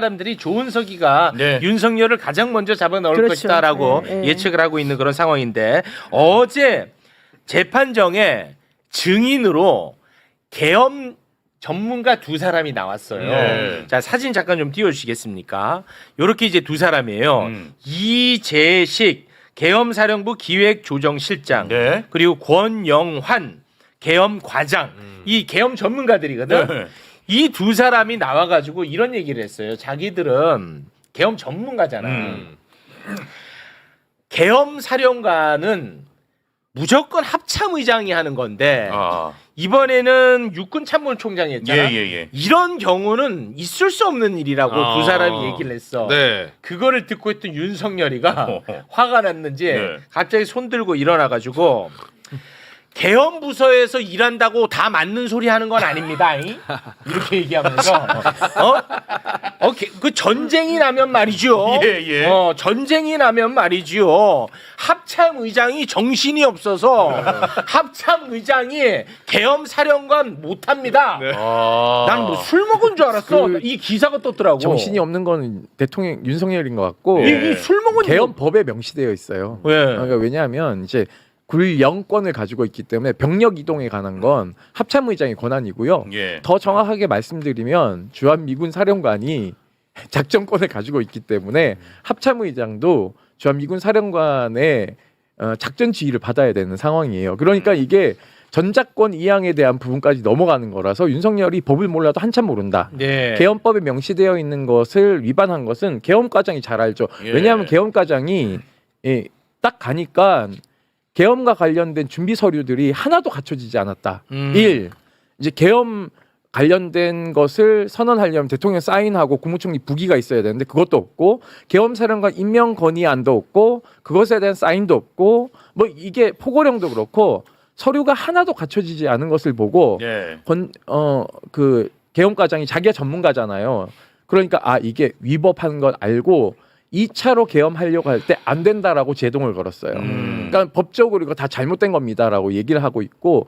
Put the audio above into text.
사람들이 조은석이가 네. 윤석열을 가장 먼저 잡아 넣을 그렇죠. 것이다라고 예, 예. 예측을 하고 있는 그런 상황인데 어제 재판정에 증인으로 계엄 전문가 두 사람이 나왔어요. 네. 자 사진 잠깐 좀 띄워주시겠습니까? 이렇게 이제 두 사람이에요. 음. 이재식 계엄사령부 기획조정실장 네. 그리고 권영환 계엄 과장 이 계엄 전문가들이거든. 네. 이 두 사람이 나와가지고 이런 얘기를 했어요. 자기들은 계엄 전문가잖아. 음. 계엄 사령관은 무조건 합참 의장이 하는 건데 아. 이번에는 육군 참모총장이 했잖아. 예, 예, 예. 이런 경우는 있을 수 없는 일이라고 아. 두 사람이 얘기를 했어. 네. 그거를 듣고 있던 윤석열이가 화가 났는지 네. 갑자기 손 들고 일어나가지고 계엄 부서에서 일한다고 다 맞는 소리 하는 건 아닙니다. 이? 이렇게 얘기하면서 어? 어, 게- 그 전쟁이 나면 말이죠. 예, 예. 어, 전쟁이 나면 말이죠. 합참 의장이 정신이 없어서 합참 의장이 계엄 사령관 못 합니다. 아. 난 뭐 술 먹은 줄 알았어. 그 이 기사가 떴더라고. 정신이 없는 건 대통령 윤석열인 것 같고 예. 이술 먹은 개헌법에 명시되어 있어요. 왜? 그러니까 왜냐하면 이제 굴 영권을 가지고 있기 때문에 병력 이동에 관한 건 합참의장의 권한이고요. 예. 더 정확하게 말씀드리면 주한 미군 사령관이 작전권을 가지고 있기 때문에 합참의장도 주한 미군 사령관의 어, 작전 지휘를 받아야 되는 상황이에요. 그러니까 이게 전작권 이양에 대한 부분까지 넘어가는 거라서 윤석열이 법을 몰라도 한참 모른다. 네. 계엄법에 명시되어 있는 것을 위반한 것은 계엄과장이 잘 알죠. 예. 왜냐하면 계엄과장이 예, 딱 가니까 계엄과 관련된 준비 서류들이 하나도 갖춰지지 않았다. 음. 일 이제 계엄 관련된 것을 선언하려면 대통령 사인하고 국무총리 부기가 있어야 되는데 그것도 없고 계엄 사령관 임명 건의안도 없고 그것에 대한 사인도 없고 뭐 이게 포고령도 그렇고 서류가 하나도 갖춰지지 않은 것을 보고 예. 건어그 계엄과장이 자기가 전문가잖아요. 그러니까 아 이게 위법한 걸 알고 2차로 계엄하려고 할 때 안 된다라고 제동을 걸었어요. 음. 그러니까 법적으로 이거 다 잘못된 겁니다라고 얘기를 하고 있고